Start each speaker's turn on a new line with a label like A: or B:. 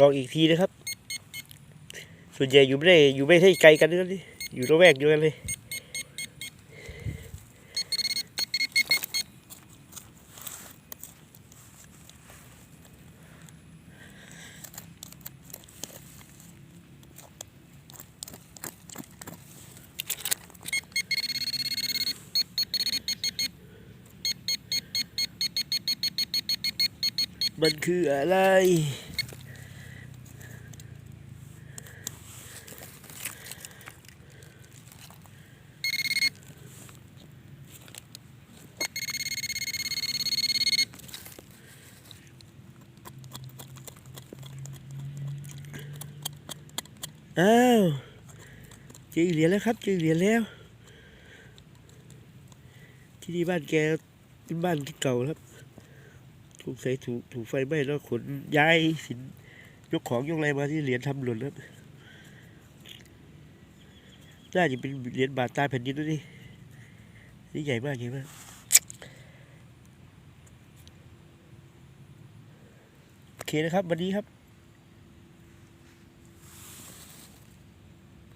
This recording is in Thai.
A: ลองอีกทีนะครับ ส่วนใหญ่อยู่ไม่ได้อยู่ไม่ได้ไกลกันนะนี่อยู่ระแวกเดียวกันเลยมันคืออะไร อ้าวเจอเหรียญแล้วครับเจอเหรียญแล้ว ที่นี่บ้านแกเป็นบ้านที่เก่าครับ ถูกใส่ถูกถูกไฟไหม้แล้วขนย้ายสินยกของยกอะไรมาที่เหรียญทำหล่นครับน่าจะเป็นเหรียญบาทใตาแผ่นดินด้วยนี่นี่ใหญ่มากใหญ่มากโอเคนะครับวันนี้ครับ